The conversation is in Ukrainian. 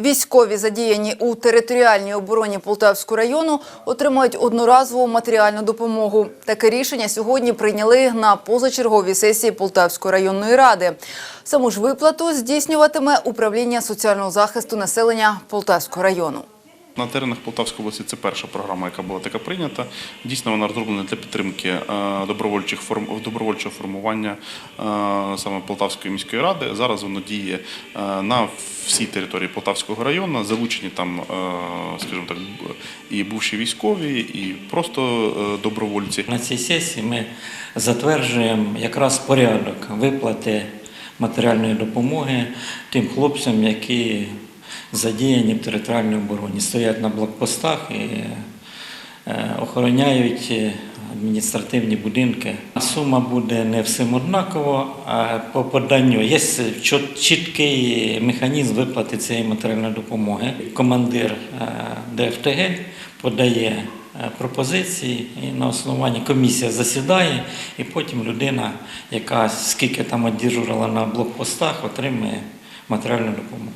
Військові, задіяні у територіальній обороні Полтавського району, отримають одноразову матеріальну допомогу. Таке рішення сьогодні прийняли на позачерговій сесії Полтавської районної ради. Саму ж виплату здійснюватиме управління соціального захисту населення Полтавського району. На теренах Полтавської області це перша програма, яка була така прийнята. Дійсно, вона розроблена для підтримки е, добровольчих форм добровольчого формування е, саме Полтавської міської ради. Зараз воно діє е, на всій території Полтавського району. Залучені там, скажімо так, і бувші військові, і просто добровольці. На цій сесії ми затверджуємо якраз порядок виплати матеріальної допомоги тим хлопцям, які задіяні в територіальній обороні, стоять на блокпостах і е, охороняють е, адміністративні будинки. Сума буде не всім однакова, а по поданню є чіткий механізм виплати цієї матеріальної допомоги. Командир е, ДФТГ подає пропозиції, і на основанні комісія засідає, і потім людина, яка скільки там одержувала на блокпостах, отримує матеріальну допомогу.